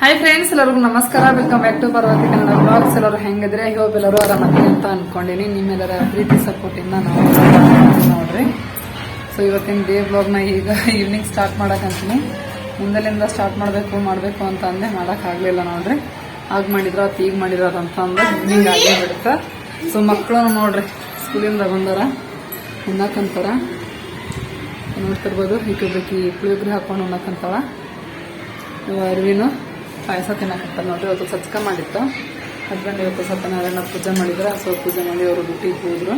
Hi friends ಎಲ್ಲರಿಗೂ ನಮಸ್ಕಾರ. Welcome back to Parvati Kannada blogs ಎಲ್ಲರೂ ಹೆಂಗಿದ್ರೆ ಹೋಪ್ ಎಲ್ಲರೂ ಆರಾಮಾಗಿ ಅಂತ ಅನ್ಕೊಂಡಿನಿ. ನಿಮ್ಮೆಲ್ಲರ ಪ್ರೀತಿ ಸಪೋರ್ಟ್ ಇಂದ ನಾವು ನೋಡ್ರಿ. ಸೊ ಇವತ್ತಿನ ಡೇ ಬ್ಲಾಗ್ನ ಈಗ ಈವ್ನಿಂಗ್ ಸ್ಟಾರ್ಟ್ ಮಾಡೋಕ್ಕಂತೀನಿ ಮುಂದಲಿಂದ ಸ್ಟಾರ್ಟ್ ಮಾಡಬೇಕು ಮಾಡಬೇಕು ಅಂತ ಅಂದೆ ಮಾಡೋಕ್ಕಾಗಲಿಲ್ಲ ನೋಡ್ರಿ. ಆಗ ಮಾಡಿದ್ರು ಅತ್ ಈಗ ಮಾಡಿದ್ರು ಅಂತ ಅಂದ್ರೆ ಈವ್ನಿಂಗ್ ಆಗೇ ಬಿಡುತ್ತ. ಸೊ ಮಕ್ಕಳು ನೋಡ್ರಿ. ಸ್ಕೂಲಿಂದ ಬಂದಾರ ಉಣ್ಣಕ್ಕಂತಾರ ನೋಡ್ತಿರ್ಬೋದು ಈಗೊಬ್ಬಕಿ ಪುಳಿಯೋಗರೆ ಹಾಕೊಂಡು ಉಣ್ಣಕ್ಕಂತಾವ ಅರಿವಿನು ಪಾಯಸ ತಿನ್ನಕತ್ತಾರ ನೋಡ್ರಿ ಅವತ್ತು ಸಚ್ಕ ಮಾಡಿತ್ತು. ಹಸ್ಬೆಂಡ್ ಇವತ್ತು ಸತ್ಯನಾರಾಯಣ ಪೂಜೆ ಮಾಡಿದ್ರೆ. ಸೊ ಪೂಜೆ ಮಾಡಿ ಅವರು ಡ್ಯೂಟಿಗೆ ಹೋದ್ರು.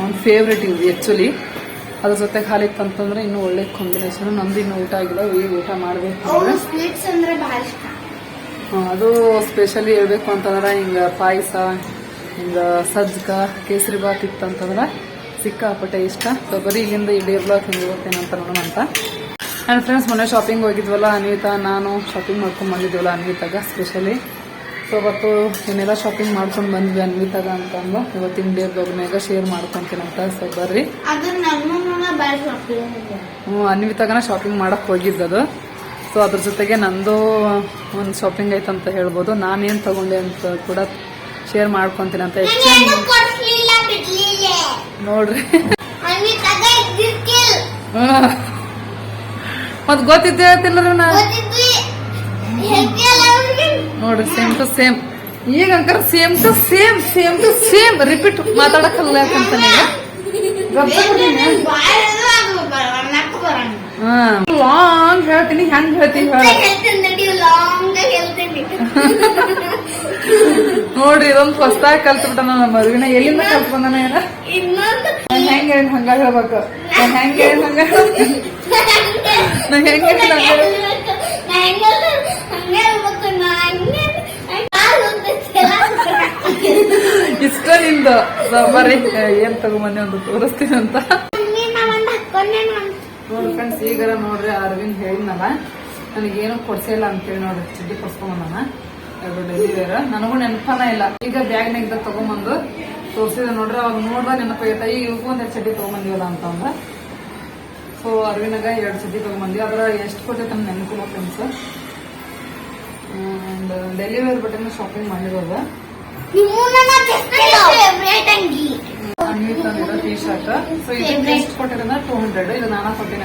ಅವ್ನ ಫೇವ್ರೆಟ್ ಇದು ಆ್ಯಕ್ಚುಲಿ ಅದ್ರ ಜೊತೆ ಖಾಲಿ ಅಂತಂದ್ರೆ ಇನ್ನೂ ಒಳ್ಳೆ ಕಾಂಬಿನೇಷನ್ ನಮ್ದು ಇನ್ನೂ ಊಟ ಆಗಿಲ್ಲ. ಈಗ ಊಟ ಮಾಡಬೇಕು ಅಂದ್ರೆ. ಅದು ಸ್ಪೆಷಲಿ ಹೇಳ್ಬೇಕು ಅಂತಂದ್ರೆ ಹಿಂಗ ಪಾಯಸ ಹಿಂಗ ಸಜ್ಕ ಕೇಸರಿ ಬಾತ್ ಇತ್ತಂತಂದ್ರೆ ಸಿಕ್ಕಾಪಟ್ಟೆ ಇಷ್ಟ. ಸೊ ಬರೀ ಇಲ್ಲಿಂದ ಈ ಡೇ ಬ್ಲಾಕ್ ಹಿಂಗೆ ಅಂತ ನೋಡೋಣ ಅಂತ ನನ್ನ ಫ್ರೆಂಡ್ಸ್ ಮೊನ್ನೆ ಶಾಪಿಂಗ್ ಹೋಗಿದ್ವಲ್ಲ ಅನಿತಾ ನಾನು ಶಾಪಿಂಗ್ ಮಾಡ್ಕೊಂಡು ಬಂದಿದ್ವಲ್ಲ ಅನಿತಾಗ ಸ್ಪೆಷಲಿ ಸೊ ಅವತ್ತು ಏನೆಲ್ಲ ಶಾಪಿಂಗ್ ಮಾಡ್ಕೊಂಡು ಬಂದ್ವಿ ಅನ್ವಿತಾಗ ಅಂತಂದು ಇವತ್ತಿನ ಡೇ ಬ್ಲಾಗ್ನಾಗ ಶೇರ್ ಮಾಡ್ಕೊಂತೀನಂತ ಸೊ ಬರ್ರಿ. ಹ್ಞೂ ಅನ್ವಿತಾಗನ ಶಾಪಿಂಗ್ ಮಾಡಕ್ಕೆ ಹೋಗಿದ್ದದು ಸೊ ಅದ್ರ ಜೊತೆಗೆ ನಂದು ಒಂದು ಶಾಪಿಂಗ್ ಐತಂತ ಹೇಳ್ಬೋದು. ನಾನೇನು ತಗೊಂಡೆ ಅಂತ ಕೂಡ ಶೇರ್ ಮಾಡ್ಕೊಂತೀನಿ ಅಂತ ಎಷ್ಟು ನೋಡ್ರಿ. ಅನ್ವಿತಾಗ ಇದ್ದಿರ್ಕಿಲ್ ಮತ್ ಗೊತ್ತಿದ್ದೆ ಹೇಳ್ತಿಲ್ಲ ನಾ? ಗೊತ್ತಿದ್ವಿ. ಹೇಳ್ತಿಯಲ್ಲ ಅವ್ರಿಗೆ? ನೋಡ್ರಿ ಸೇಮ್ ಟು ಸೇಮ್ ಈಗ anchor same to same same to same repeat ಮಾತಾಡಕ್ಕಲ್ಲ ಯಾಕಂತಾನೆ ಹಾ. ಲಾಂಗ್ ಹೇಳ್ತೀನಿ ಹೆಂಗ್ ಹೇಳ್ತೀನಿ ಹೇಳ. ನೋಡ್ರಿ ಇದೊಂದು ಹೊಸದಾಗಿ ಕಲ್ತ್ಬಿಟ್ಟ ನಮ್ಮ ಮದುವಿನ. ಎಲ್ಲಿಂದ ಕಲ್ತ್ ಬಂದಾನ ಏನ ಏನ್ ಹೆಂಗ್ ಹಂಗ ಹೇಳ್ಬೇಕು. ನಾನು ಹೆಂಗೆ ಹಂಗ ಹೆಂಗ ಹೆಂಗ್ ಇಷ್ಟ ನಿಂದು. ಬರ್ರಿ. ಏನ್ ತಗೊಂಬನ್ನಿ ಒಂದು ತೋರಿಸ್ತೀನಿ ಅಂತ. ನೋಡ್ರಿ ನಾನು ಫ್ರೆಂಡ್ಸ್ ಈಗಾರ ನೋಡ್ರಿ ಅರವಿಂದ್ ಹೇಳಿದ್ನಲ್ಲ ನನಗೇನು ಕೊಡ್ಸಿಲ್ಲ ಅಂತೇಳಿ ನೋಡ್ರಿ ಚಿಡ್ಡಿ ಕೊಡ್ಸ್ಕೊಂಬಂದಾನ ಎರಡು ಡೈಲಿ ವೇರ್ ನನಗೂ ನೆನಪನ ಇಲ್ಲ. ಈಗ ಬ್ಯಾಗ್ ನೆಗ್ದ ತಗೊಂಬಂದು ತೋರಿಸಿದ ನೋಡ್ರಿ ಅವಾಗ ನೋಡ್ದ ನೆನಪಾಗೈತೆ ಈಗ ಇವಕ್ಕೂ ಎರಡು ಚಡ್ಡಿ ತಗೊಂಬಂದಿವಲ್ಲ ಅಂತಂದ್ರೆ. ಸೊ ಅರವಿನಾಗ ಎರಡು ಚಡ್ಡಿ ತಗೊಂಬಂದಿ ಅದ್ರ ಎಷ್ಟು ಕೊಟ್ಟೈತೆ ನಮ್ಗೆ ನೆನಪು ಫ್ರೆಂಡ್ಸ್ ಅಂಡ್ ಡೈಲಿ ವೇರ್ ಬಟ್ಟೆನ ಶಾಪಿಂಗ್ ಮಾಡಿರೋದು. ಅನ್ವಿತ್ ಟೀ ಶರ್ಟ್ ಸೊ ಇದು ಎಷ್ಟು ಕೊಟ್ಟಿರೋದ ಟೂ ಹಂಡ್ರೆಡ್ ಇದು ನಾನಾ ಕೊಟ್ಟಿನ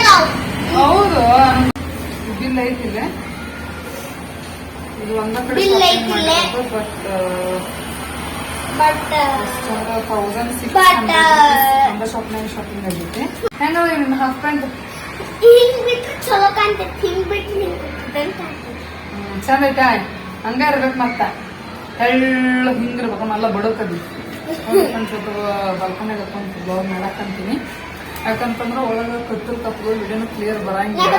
ಅದಾವ್. ಹೌದು ಬಿಲ್ ಐತಿಲ್ಲ ಇದು ಒಂದ ಕಡೆ. ಬಟ್ ಬಟ್ ತೌಸಂಡ್ ಸಿಕ್ಸ್ ಶಾಪ್ನಾಗ ಶಾಪಿಂಗ್ ಆಗೈತಿ ಹೆಂಗ ನಿಮ್ಮ ಪ್ಯಾಂಟ್ ಹಿಂಗ್ ಬಿಟ್ರೆ ಚಲೋ ಕಾಣ್ತೈತಿ ಹಿಂಗ್ ಬಿಟ್ರೆ ಹಿಂಗ್ ಚಂದ ಐತೆ ಹಂಗ ಇರ್ಬೇಕು ಮತ್ತ. ಎಳ್ಳು ಹಿಂಗಿರ್ಬೇಕು ನಲ್ಲ ಬಡಕದಿ. ಸ್ವಲ್ಪ ಬಲ್ಕನಾಗ ಹಾಕೊಂಡ್ ಬ್ಲೌಸ್ ಮಾಡಕ್ಕಂತೀನಿ ಯಾಕಂತಂದ್ರ ಒಳಗ ಕತ್ತಲ್ ಕಪ್ಪು ವಿಡಿಯೋನು ಕ್ಲಿಯರ್ ಬರಂಗಿಲ್ಲ.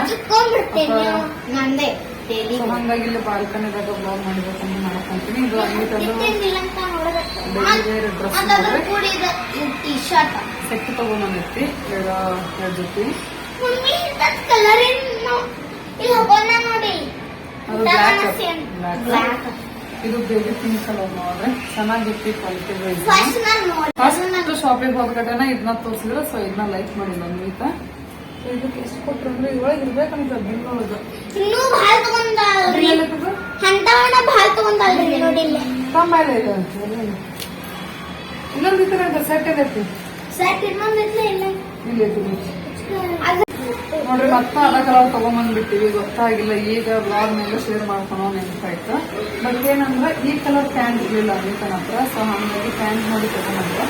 ನಂದೇ ಹಂಗಾಗಿ ಇಲ್ಲಿ ಬಾಲ್ಕನಿದಾಗ ಬ್ಲಾಗ್ ಮಾಡ್ಬೇಕಂತ ಮಾಡ್ಕೊಂತೀನಿ. ಇದು ಅಂಗಡಿ ಶರ್ಟ್ ಸೆಟ್ ತಗೊಂಬಂದಿರ್ತಿ ಎರಡು ಬ್ಲಾಕ್ ಜೊತೆ. ಅದು ಬ್ಲ್ಯಾಕ್ ಬ್ಲ್ಯಾಕ್ ಇದು ಬೇಬಿ ಪಿಂಕ್ ಕಲರ್ ನೋಡ್ರಿ ಚೆನ್ನಾಗಿತ್ತು ಕ್ವಾಲಿಟಿ ಫಸ್ಟ್ ನಾನು ಶಾಪಿಂಗ್ ಹೋದ್ಕಟನ ಇದನ್ನ ತೋರಿಸಿದ್ರೆ ಸೊ ಇದನ್ನ ಲೈಕ್ ಮಾಡಿ ಅನ್ವಿತ ಈತ ಇದಕ್ಕೆ ಎಷ್ಟು ಕೊಟ್ರು ಅಂದ್ರೆ ಇದ್ರೊಳಗೆ ಇರ್ಬೇಕಂತ ಒಳಗೆ. ಇನ್ನೂ ಭಾಳ ತಗೊಂಡಲ್ರಿ ಭಾಳ ತಗೊಂಡಲ್ರಿ ನೋಡಿ ಇಲ್ಲಿ. ಕಂಬಾಯಿಲ ಇದು ಇನ್ನೊಂದು ಈ ತರ ಸೆಟ್ ಇದೆ ಇನ್ನೊಂದು ಇಲ್ಲ. ಇಲ್ಲ ಇಲ್ಲಿ ನೋಡ್ರಿ ಮತ್ತೆ ಅದ ಕಲರ್ ತಗೊಂಬಂದ್ಬಿಟ್ಟಿವಿ. ಗೊತ್ತಾಗಿಲ್ಲ ಈಗ ಬ್ಲಾಗ್ ಮೇಲೆ ಶೇರ್ ಮಾಡ್ಕೊಳೋ ನೆನಪಾಯ್ತು ಬಟ್ ಏನಂದ್ರೆ ಈ ಕಲರ್ ಪ್ಯಾಂಟ್ ಇರಲಿಲ್ಲ ಅಮಿತನ ಹತ್ರ. ಸೊ ಹಂಗಾಗಿ ಪ್ಯಾಂಟ್ ನೋಡಿ ತಗೊಂಡ್ರೆ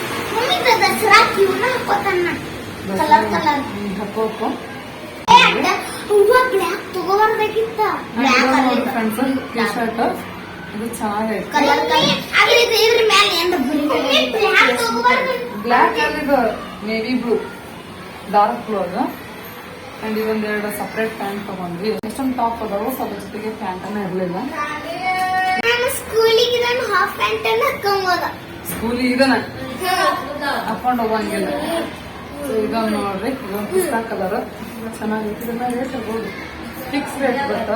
ಫ್ರೆಂಡ್ಸ್ ಟಿ ಶರ್ಟ್ ಇದು ಚೆನ್ನಾಗೈತೆ ಬ್ಲ್ಯಾಕ್ ಅಲ್ಲಿ ಬ್ಲೂ ಡಾರ್ಕ್ ಬ್ಲೂ ಅದು. ಅಂಡ್ ಇವೊಂದೆರಡು ಸಪ್ರೇಟ್ ಪ್ಯಾಂಟ್ ತಗೊಂಡ್ವಿ ಎಷ್ಟೊಂದು ಟಾಪ್ ಅದಾವು ಸೊ ಅದ್ರ ಜೊತೆಗೆ ಪ್ಯಾಂಟ್ ಅನ್ನ ಇರ್ಲಿಲ್ಲ ಸ್ಕೂಲಿಗೆ ಇದನ್ನು? ಸ್ಕೂಲಿಗೆ ಹಾಕೊಂಡು ಹೋಗಂಗಿಲ್ಲ. ಸೊ ಇದೊಂದು ನೋಡ್ರಿ ಇದೊಂದು ಪಿಸ್ತಾ ಕಲರ್ ಚೆನ್ನಾಗಿತ್ತು ಇದನ್ನ ರೇಟ್ ಇರ್ಬೋದು ಫಿಕ್ಸ್ ರೇಟ್ ಬರ್ತ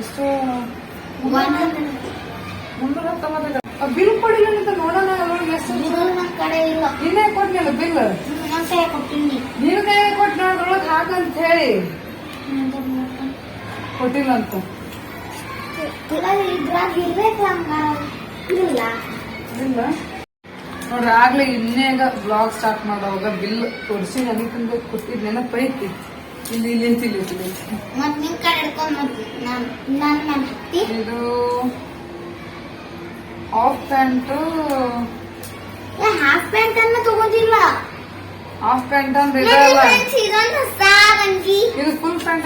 ಎಷ್ಟು ಮುನ್ನೂರ ಹತ್ತೊಂಬತ್ತು ಬಿಲ್ ಕೊಡಿಲ್ಲ ಅಂತ ನೋಡೋಣ ಕಡೆ ಇಲ್ಲ. ನಿನ್ನೆ ಕೊಟ್ಟಿಲ್ಲ ಬಿಲ್? ನನ್ನ ಕೈ ಕೊಟ್ಟಿನಿ ನೀನು ಕೈ ಕೊಟ್ಟು ಹೇಳಿ ಕೊಟ್ಟಿಲ್ಲ ಅಂತ. ಇದ್ರಾಗ ಇರ್ಬೇಕು ಇಲ್ಲ. ಇಲ್ಲ? ನೋಡ್ರಿ ಆಗ್ಲೇ ಇನ್ನೇಗ ಬ್ಲಾಗ್ ಸ್ಟಾರ್ಟ್ ಮಾಡೋವಾಗ ಬಿಲ್ ತೋರಿಸಿ ನನಗೆ ತಂದು ಕೊಟ್ಟಿದ್ ಇಲ್ಲಿ ಇಲ್ಲಿ ಐತಿ, ಇಲ್ಲಿ ಐತಿ, ಇಲ್ಲಿ ಐತಿ. ಹಾಫ್ ಪ್ಯಾಂಟು ಹಾಫ್ ಪ್ಯಾಂಟ್ ಅನ್ನ ತಗೊಂಡಿಲ್ಲ ಹಾಫ್ ಪ್ಯಾಂಟ್ ಅಂದ್ರೆ ಇದು ಫುಲ್ ಪ್ಯಾಂಟ್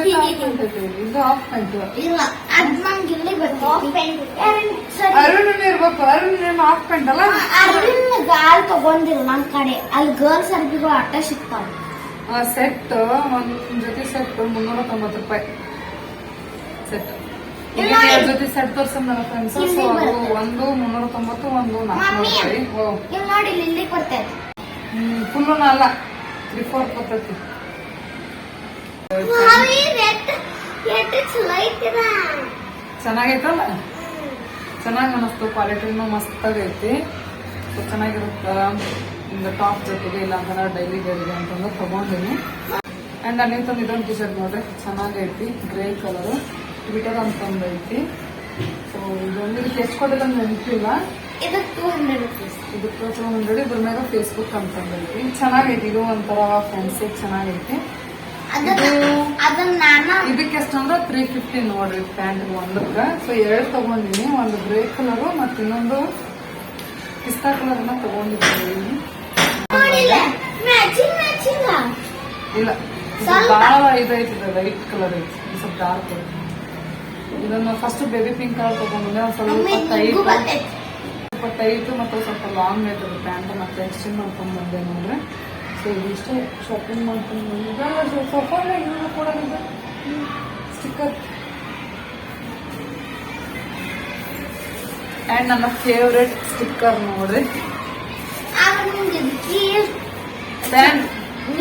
ಇದು ಹಾಫ್ ಪ್ಯಾಂಟ್ ಇಲ್ಲ ಅದ್ ನಂಗೆ ಇಲ್ಲಿ ಬರ್ತೈತಿ ಅರುಣ್ ಇರ್ಬೇಕು ಅರುಣ್ ಏನು ಹಾಫ್ ಪ್ಯಾಂಟ್ ಅಲ್ಲ? ಅರುಣ್ ಗಾಲ್ ತಗೊಂಡಿಲ್ಲ ನಮ್ ಕಡೆ. ಅಲ್ಲಿ ಗರ್ಲ್ಸ್ ಅರ್ಬಿಗಳು ಅಟ್ಟ ಸಿಗ್ತಾವ. ಸೆಟ್ ಒಂದ್ ಜೊತೆ ಸೆಟ್ ಮುನ್ನೂರ ತೊಂಬತ್ತು ರೂಪಾಯಿ. ಜೊತೆ ಸೆಟ್ ಫ್ರೆಂಡ್ಸ್ ಸೊ ಅದು. ಒಂದು ಮುನ್ನೂರ ತೊಂಬತ್ತು ಒಂದು ನಾಲ್ಕುನೂರು ಮಮ್ಮಿ. ರೂಪಾಯಿ ಓ. ಇಲ್ಲಿ ನೋಡಿ ಇಲ್ಲಿ ಇಲ್ಲಿಗೆ ಬರ್ತೈತಿ ಫುಲ್ಲು ಅಲ್ಲ. ತ್ರೀ ಫೋರ್ ಬರ್ತೈತಿ ಚೆನ್ನಾಗೈತಲ್ಲ? ಚೆನ್ನಾಗಿ ಅನಿಸ್ತು ಕ್ವಾಲಿಟಿನೂ ಮಸ್ತ್ ಆಗೈತಿ ಸೊ ಚೆನ್ನಾಗಿರುತ್ತೆ ಹಿಂಗ ಟಾಪ್ ಜೊತೆಗೆ ಇಲ್ಲ ಅಂದ್ರೆ ಡೈಲಿ ವೇರ್ಗೆ ಅಂತಂದ್ರೆ ತಗೊಂಡಿನಿ. ಅಂಡ್ ಅಲ್ಲಿ ತಂದು ಇದೊಂದು ಟಿ ಶರ್ಟ್ ನೋಡ್ರಿ ಚೆನ್ನಾಗೈತಿ ಗ್ರೇ ಕಲರ್ ಟ್ವಿಟರ್ ಅಂತ ಐತಿ. ಸೊ ಇದೊಂದು ಇದಕ್ಕೆ ಎಷ್ಟು ಕೊಟ್ಟಿಲ್ಲ ನೆನಪಿಲ್ಲ. ಇದು ಟೂ ಹಂಡ್ರೆಡ್ ರುಪೀಸ್ ಇದಕ್ಕೆ ಟೂ ಹಂಡ್ರೆಡ್ ಇದ್ರ ಮೇಲೆ ಫೇಸ್ಬುಕ್ ಅಂತಂದೈತಿ ಚೆನ್ನಾಗೈತಿ ಇದು ಒಂಥರ ಫ್ಯಾನ್ಸಿ ಚೆನ್ನಾಗೈತಿ. ಇದಕ್ಕೆ ಎಷ್ಟಂದ್ರೆ? ತ್ರೀ ಫಿಫ್ಟಿ ನೋಡ್ರಿ ಪ್ಯಾಂಟ್ ಒಂದಕ್ಕೆ. ಸೊ ಎರಡು ತಗೊಂಡಿನಿ. ಒಂದು ಗ್ರೇ ಕಲರು ಮತ್ತು ಇನ್ನೊಂದು ಪಿಸ್ತಾ ಕಲರ್ನ ತಗೊಂಡಿದ್ದೀನಿ ಇಲ್ಲ. ಇದು ಸ್ವಲ್ಪ. ಬಹಳ ಇದೈತಿ ಲೈಟ್ ಕಲರ್ ಐತಿ. ಸ್ವಲ್ಪ ಡಾರ್ಕ್ ಐತಿ. ಇದನ್ನ ಫಸ್ಟ್ ಬೇಬಿ ಪಿಂಕ್ ಕಲರ್ ತಗೊಂಡ್ಬಂದೆ ಒಂದ್ ಸ್ವಲ್ಪ ಟೈಟ್ ಮತ್ತೆ ಸ್ವಲ್ಪ ಟೈಟು ಮತ್ತು ಸ್ವಲ್ಪ ಲಾಂಗ್ ಐತದ ಪ್ಯಾಂಟ್ ಮತ್ತೆ ಎಕ್ಸ್ಚೇಂಜ್ ಮಾಡ್ಕೊಂಡ್ ಬಂದೆ ನೋಡ್ರೆ ಸೊ ಇದಿಷ್ಟೇ ಶಾಪಿಂಗ್ ಮಾಡ್ಕೊಂಡು ಬಂದಿದ್ದೆ ಸ್ವಲ್ಪ ಇನ್ನೂ ಕೂಡ ಸ್ಟಿಕ್ಕರ್ ಆ್ಯಂಡ್ ನನ್ನ ಫೇವ್ರೆಟ್ ಸ್ಟಿಕ್ಕರ್ ನೋಡ್ರಿ. ಆ್ಯಂಡ್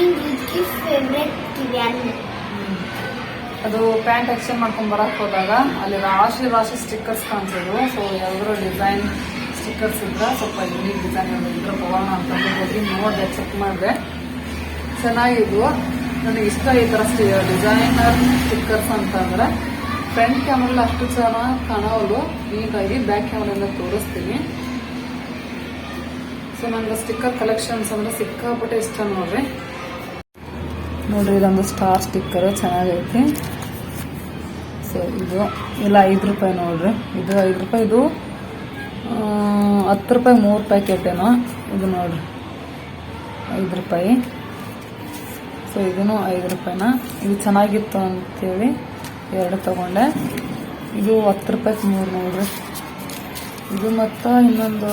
ಇದಕ್ಕೆ ಫೇವ್ರೆಟ್ ಅದು ಪ್ಯಾಂಟ್ ಎಕ್ಸ್ಚೇಂಜ್ ಮಾಡ್ಕೊಂಡು ಬರಕ್ ಹೋದಾಗ ಅಲ್ಲಿ ರಾಶಿ ರಾಶಿ ಸ್ಟಿಕ್ಕರ್ಸ್ ಕಾಣಿಸೋದು ಸೊ ಯಾವ್ದಾದ್ರು ಡಿಸೈನ್ ಸ್ಟಿಕ್ಕರ್ಸ್ ಇದ್ರೆ ಸ್ವಲ್ಪ ಯೂನಿಕ್ ಡಿಸೈನ್ ಇದ್ರೆ ತಗೋಣ ಅಂತ ಹೋಗಿ ನೋಡಿದೆ ಚೆಕ್ ಮಾಡಿದೆ. ಚೆನ್ನಾಗಿದ್ವು. ನನಗೆ ಇಷ್ಟ ಈ ಥರ ಡಿಸೈನರ್ ಸ್ಟಿಕ್ಕರ್ಸ್ ಅಂತಂದರೆ ಫ್ರಂಟ್ ಕ್ಯಾಮ್ರಲ್ಲಿ ಅಷ್ಟು ಚೆನ್ನಾಗಿ ಕಾಣೋದು ನೀಟಾಗಿ ಬ್ಯಾಕ್ ಕ್ಯಾಮ್ರಿಂದ ತೋರಿಸ್ತೀನಿ. ಸೊ ನನಗೆ ಸ್ಟಿಕ್ಕರ್ ಕಲೆಕ್ಷನ್ಸ್ ಅಂದರೆ ಸಿಕ್ಕಾಪಟ್ಟೆ ಇಷ್ಟ ನೋಡ್ರಿ. ನೋಡ್ರಿ, ಇದೊಂದು ಸ್ಟಾರ್ ಸ್ಟಿಕ್ಕರ್ ಚೆನ್ನಾಗೈತಿ. ಸೊ ಇದು, ಇಲ್ಲ, ಐದು ರೂಪಾಯಿ ನೋಡ್ರಿ. ಇದು ಐದು ರೂಪಾಯಿ, ಇದು ಹತ್ತು ರೂಪಾಯಿ, ಮೂರು ಪ್ಯಾಕೆಟ್ ಏನೋ, ಇದು ನೋಡ್ರಿ. ಐದು ರೂಪಾಯಿ. ಸೊ ಇದೂ ಐದು ರೂಪಾಯಿನ, ಇದು ಚೆನ್ನಾಗಿತ್ತು ಅಂತೇಳಿ ಎರಡು ತಗೊಂಡೆ. ಇದು ಹತ್ತು ರೂಪಾಯಿ ಮೂರು ನೋಡ್ರಿ. ಇದು ಮತ್ತು ಇನ್ನೊಂದು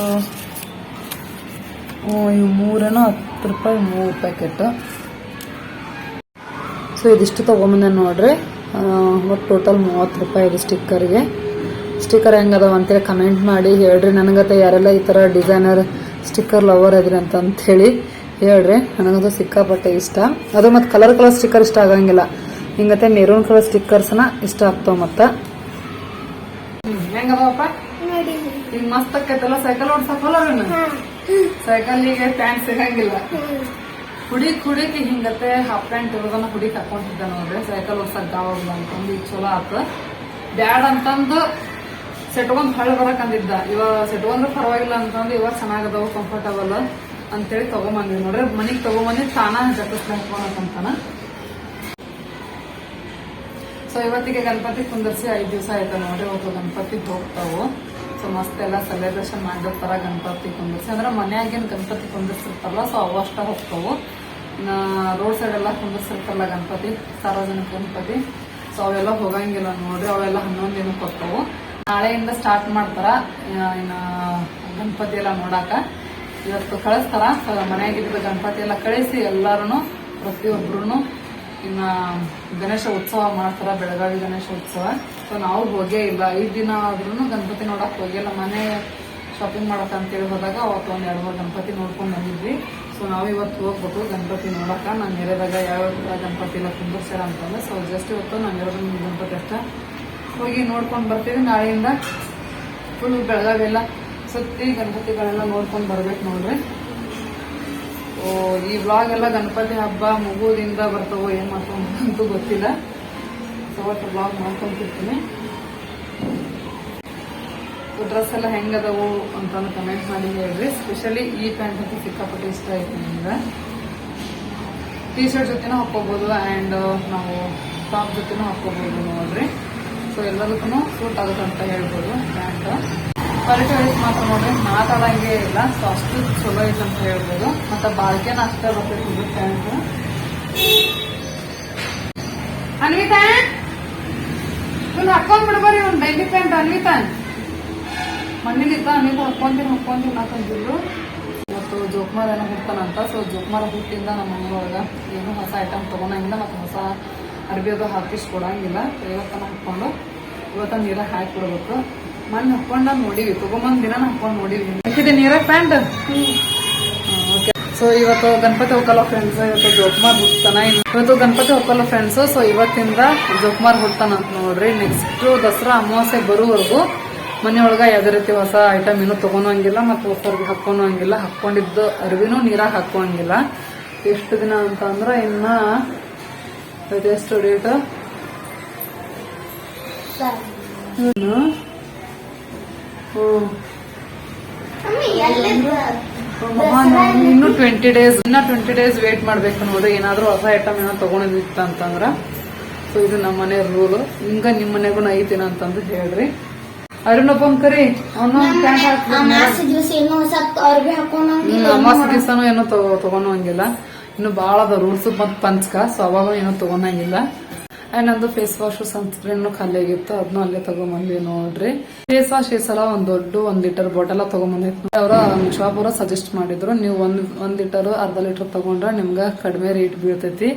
ಇವು ಮೂರೇನೋ ಹತ್ತು ರೂಪಾಯಿ, ಮೂರು ಪ್ಯಾಕೆಟ್ ಸೊ ಇದಿಷ್ಟು ತೊಗೊಂಬಂದೆ ನೋಡ್ರಿ. ಒಟ್ಟು ಟೋಟಲ್ ಮೂವತ್ತು ರೂಪಾಯಿ ಇದೆ ಸ್ಟಿಕ್ಕರ್ಗೆ ಸ್ಟಿಕ್ಕರ್ ಹೆಂಗದವ ಅಂತೇಳಿ ಕಮೆಂಟ್ ಮಾಡಿ ಹೇಳ್ರಿ. ನನಗತ್ತೆ ಯಾರೆಲ್ಲ ಈ ಥರ ಡಿಸೈನರ್ ಸ್ಟಿಕ್ಕರ್ ಲವರ್ ಇದ್ರಿ ಅಂತ ಹೇಳಿ ಹೇಳ್ರಿ. ನನಗದು ಸಿಕ್ಕಾಪಟ್ಟೆ ಇಷ್ಟ. ಅದು ಮತ್ತು ಕಲರ್ ಕಲರ್ ಸ್ಟಿಕ್ಕರ್ ಇಷ್ಟ ಆಗಂಗಿಲ್ಲ. ಹಿಂಗತ್ತೆ ಮೆರೂನ್ ಕಲರ್ ಸ್ಟಿಕ್ಕರ್ಸ್ನ ಇಷ್ಟ ಆಗ್ತಾವ ಮತ್ತು. ಹೆಂಗದವಪ್ಪ? ಈಗ ಮಸ್ತ್ ಆಕೈತಲ್ಲ ಸೈಕಲ್ ಓಡ್ಸಕ್ ಸೈಕಲ್ ಈಗ ಪ್ಯಾಂಟ್ ಸಿಗಂಗಿಲ್ಲ. ಹುಡುಕ್ ಹುಡುಕಿ ಹಿಂಗತ್ತೆ ಹಾಫ್ ಪ್ಯಾಂಟ್ ಇರೋದನ್ನ ಹುಡುಕ್ ಹಾಕೊಂಡಿದ್ದ ನೋಡ್ರಿ. ಸೈಕಲ್ ಓಡ್ಸಕ್ ಗಾವಾಗ್ಲ ಅಂತಂದು ಈಗ ಚಲೋ ಆತು. ಬ್ಯಾಡ್ ಅಂತಂದು ಸೆಟ್ಕೊಂಡ್ ಹಳ್ ಬರಕ್ ಅಂದಿದ್ದ. ಇವಾಗ ಸೆಟ್ಕೊಂಡ್ರೆ ಪರವಾಗಿಲ್ಲ ಅಂತಂದು ಇವಾಗ ಚೆನ್ನಾಗದಾವು ಕಂಫರ್ಟಬಲ್ ಅಂತೇಳಿ ತಗೊಂಬಂದ್ವಿ. ನೋಡ್ರಿ, ಮನಿಗ್ ತಗೊಂಬಂದಿ ತಾನ ಜಗತ್ ಹಾಕೋಣಕಂತಾನ ಸೊ ಇವತ್ತಿಗೆ ಗಣಪತಿ ಕುಂದರ್ಸಿ ಐದ್ ದಿವಸ ಆಯ್ತು ನೋಡ್ರಿ ಒಬ್ಬ ಗಣಪತಿ ಹೋಗ್ತಾವು. ಸೊ ಮಸ್ತ್ ಎಲ್ಲ ಸೆಲೆಬ್ರೇಷನ್ ಮಾಡಿರ್ತಾರ ಗಣಪತಿ ಕುಂದರ್ಸಿ. ಅಂದ್ರೆ ಮನ್ಯಾಗಿನ ಗಣಪತಿ ಕುಂದರ್ಸಿರ್ತಾರಲ್ಲ ಸೊ ಅವಷ್ಟ ಹೋಗ್ತಾವು. ರೋಡ್ ಸೈಡ್ ಎಲ್ಲ ಕುಂದರ್ಸಿರ್ತಾರಲ್ಲ ಗಣಪತಿ, ಸಾರ್ವಜನಿಕ ಗಣಪತಿ ಸೊ ಅವೆಲ್ಲ ಹೋಗಂಗಿಲ್ಲ ನೋಡ್ರಿ, ಅವೆಲ್ಲ ಹನ್ನೊಂದು ದಿನಕ್ಕೆ ಹೋಗ್ತಾವು. ನಾಳೆಯಿಂದ ಸ್ಟಾರ್ಟ್ ಮಾಡ್ತಾರ, ಇನ್ನು ಗಣಪತಿ ಎಲ್ಲ ನೋಡಾಕ. ಇವತ್ತು ಕಳಿಸ್ತಾರ ಸೊ ಮನೆಯಾಗಿದ್ದ ಗಣಪತಿ ಎಲ್ಲ ಕಳಿಸಿ ಎಲ್ಲರೂ ಪ್ರತಿಯೊಬ್ರು ಇನ್ನು ಗಣೇಶ ಉತ್ಸವ ಮಾಡ್ತಾರ, ಬೆಳಗಾವಿ ಗಣೇಶ ಉತ್ಸವ. ಸೊ ನಾವು ಹೋಗೇ ಇಲ್ಲ. ಐದು ದಿನ ಆದ್ರೂ ಗಣಪತಿ ನೋಡಕ್ ಹೋಗಿಲ್ಲ. ಮನೆ ಶಾಪಿಂಗ್ ಮಾಡಕ್ ಅಂತೇಳಿ ಹೋದಾಗ ಅವತ್ತು ಒಂದ್ ಎರಡು ಮೂರು ಗಣಪತಿ ನೋಡ್ಕೊಂಡು ಬಂದಿದ್ವಿ. ಸೊ ನಾವು ಇವತ್ತು ಹೋಗ್ಬೇಕು ಗಣಪತಿ ನೋಡಕ ನಾನು ಇರೋದಾಗ ಯಾವ ಗಣಪತಿ ಎಲ್ಲ ಕುಂದರ್ಸ್ಯಾರ ಅಂತಂದ್ರೆ ಸೊ ಜಸ್ಟ್ ಇವತ್ತು ನಾನು ಇರೋದೊಂದು ಗಣಪತಿ ಅಷ್ಟ. ಹೋಗಿ ನೋಡ್ಕೊಂಡು ಬರ್ತೀವಿ. ನಾಳೆಯಿಂದ ಫುಲ್ ಬೆಳಗಾವೆಲ್ಲ ಸುತ್ತಿ ಗಣಪತಿಗಳೆಲ್ಲ ನೋಡ್ಕೊಂಡು ಬರ್ಬೇಕು ನೋಡ್ರಿ. ಈ ವ್ಲಾಗ್ ಎಲ್ಲ ಗಣಪತಿ ಹಬ್ಬ ಮುಗುದಿಂದ ಬರ್ತಾವೋ ಏನು ಮಾಡ್ತಾವ ಅಂತೂ ಗೊತ್ತಿಲ್ಲ. So blog ಮಾಡ್ಕೊಂತಿರ್ತೀನಿ. ಡ್ರೆಸ್ ಎಲ್ಲ ಹೆಂಗದವು ಅಂತಂದು ಕಮೆಂಟ್ ಮಾಡಿ ಹೇಳ್ರಿ. ಸ್ಪೆಷಲಿ ಈ ಪ್ಯಾಂಟ್ ಅಂತೂ ಸಿಕ್ಕಾಪಟ್ಟೆ ಇಷ್ಟ ಆಯ್ತು ನಿಮ್ಗೆ. ಟೀ ಶರ್ಟ್ ಜೊತೆನೂ ಹಾಕೋಬಹುದು ಆ್ಯಂಡ್ ನಾವು ಟಾಪ್ ಜೊತೆನೂ ಹಾಕೋಬಹುದು ನೋಡ್ರಿ. ಸೊ ಎಲ್ಲದಕ್ಕೂ ಸೂಟ್ ಆಗುತ್ತೆ ಅಂತ ಹೇಳ್ಬೋದು. ಪ್ಯಾಂಟ್ ಕ್ವಾಲಿಟಿ ವೈಸ್ ಮಾತ್ರ ನೋಡ್ರಿ. ಮಾತಾಡಂಗೆ ಇಲ್ಲ. ಸೊ ಅಷ್ಟು ಚಲೋ ಐತೆ ಅಂತ ಹೇಳ್ಬೋದು. ಮತ್ತೆ ಬಾಳ್ಕೆನ ಅಷ್ಟೇ ಬರ್ತೈತೆ ಪ್ಯಾಂಟ್ ಅನ್ವಿತಾ! ಇವ್ನು ಹಾಕೊಂಡ್ ಬಿಡ್ಬಾರಿ ಒಂದು ಡೈಲಿ ಪ್ಯಾಂಟ್ ಅನ್ವಿತಾನ್ ಮನೇಲಿದ್ದ ಅನ್ವಿತ ಹಾಕೊಂತೀನಿ ಹಾಕೊಂತೀನಿ ಹಾಕೊಂಡಿದ್ರು ಮತ್ತು ಜೋಕ್ಮಾರ್ ಏನೋ ಹುಡ್ತಾನಂತ ಸೊ ಜೋಕ್ಮಾರ್ ಹುಟ್ಟಿಂದ ನಮ್ಮ ಮನೆಯೊಳಗ ಏನು ಹೊಸ ಐಟಮ್ ತಗೊಳಂಗಿಲ್ಲ ಮತ್ತು ಹೊಸ ಅರ್ಬಿ ಅದು ಹಾಕಿಸ್ಕೊಡಂಗಿಲ್ಲ ಇವತ್ತನ ಹಾಕ್ಕೊಂಡು ಇವತ್ತ ಇವತ್ತ ನೀರ ಹಾಕಿ ಕೊಡ್ಬೇಕು. ಮೊನ್ನೆ ಹಾಕೊಂಡ್ ನಾನು ನೋಡಿವಿ, ತೊಗೊಂಬಂದು ದಿನ ಹಾಕೊಂಡು ನೋಡಿವಿ. ಹಾಕಿದೆ ನೀರಾಗ ಪ್ಯಾಂಟ್. ಸೊ ಇವತ್ತು ಗಣಪತಿ ಹೋಗಲ್ಲ ಫ್ರೆಂಡ್ಸ್ ಇವತ್ತು ಜೋಕ್ಮಾರ್ ಹುಡ್ತಾನ. ಇವತ್ತು ಗಣಪತಿ ಹೋಗಲ್ಲ ಫ್ರೆಂಡ್ಸ್ ಸೊ ಇವತ್ತಿಂದ ಜೋಕ್ಮಾರ್ ಹುಡ್ತಾನ ಅಂತ ನೋಡ್ರಿ. ನೆಕ್ಸ್ಟ್ ದಸರಾ ಅಮಾವಾಸ್ಯೆ ಬರುವವರೆಗೂ ಮನೆಯೊಳಗ ಯಾವುದೇ ರೀತಿ ಹೊಸ ಐಟಮ್ ಏನು ತಗೊಳಂಗಿಲ್ಲ ಮತ್ತು ಹೊಸ ಅರ್ಬಿ ಹಾಕ್ಕೊಂಡಿದ್ದು ಅರ್ಬಿನೂ ನೀರಾಗ ಹಾಕೋಂಗಿಲ್ಲ ಎಷ್ಟು ದಿನ ಅಂತ ಅಂದ್ರೆ ಇನ್ನ ಎಷ್ಟು ಡೇಟ್ ಏನು ಇನ್ನು ಟ್ವೆಂಟಿ ಡೇಸ್ ಇನ್ನ ಟ್ವೆಂಟಿ ಡೇಸ್ ವೇಟ್ ಮಾಡ್ಬೇಕು ನೋಡ್ರಿ ಏನಾದ್ರೂ ಹೊಸ ಐಟಮ್ ಏನೋ ತಗೊಂಡಿತ್ತ ಅಂತಂದ್ರ ಸೊ ಇದು ನಮ್ಮ ಮನೆ ರೂಲ್ ಹಿಂಗ ನಿಮ್ಮ ಮನೆಗೂ ಐತಿನ ಅಂತಂದು ಹೇಳ್ರಿ. ಅರುಣಪ್ಪನ್ ಕರಿ ಅವನು ಅಮಾಸ ದಿವಸ ಏನೋ ದಿವಸನು ತಗೊಳಂಗಿಲ್ಲ ಇನ್ನು ಬಾಳ ಅದ ರೂಲ್ಸ್ ಮತ್ ಪಂಚಕ ಸೊ ಅವಾಗ ಏನೋ ತಗೊಳಂಗಿಲ್ಲ ನಂದು ಫೇಸ್ ವಾಶ್ ಸನ್ಸ್ಕ್ರೀನ್ ಖಾಲಿ ಆಗಿತ್ತು ಅದನ್ನು ಅಲ್ಲೇ ತಗೊಂಬಂದ್ವಿ ನೋಡ್ರಿ ಫೇಸ್ ವಾಶ್ ಈ ಸಲ ಒಂದ್ ದೊಡ್ಡ ಒಂದ್ ಲೀಟರ್ ಬಾಟಲ್ ತಗೊಂಬಂದಿತ್ತು. ಅವರ ಶಾಪ್ ಅವರ ಸಜೆಸ್ಟ್ ಮಾಡಿದ್ರು, ನೀವು ಒಂದ್ ಒಂದ್ ಲೀಟರ್ ಅರ್ಧ ಲೀಟರ್ ತಗೊಂಡ್ರೆ ನಿಮ್ಗ ಕಡಿಮೆ ರೇಟ್ ಬೀಳ್ತೈತಿ.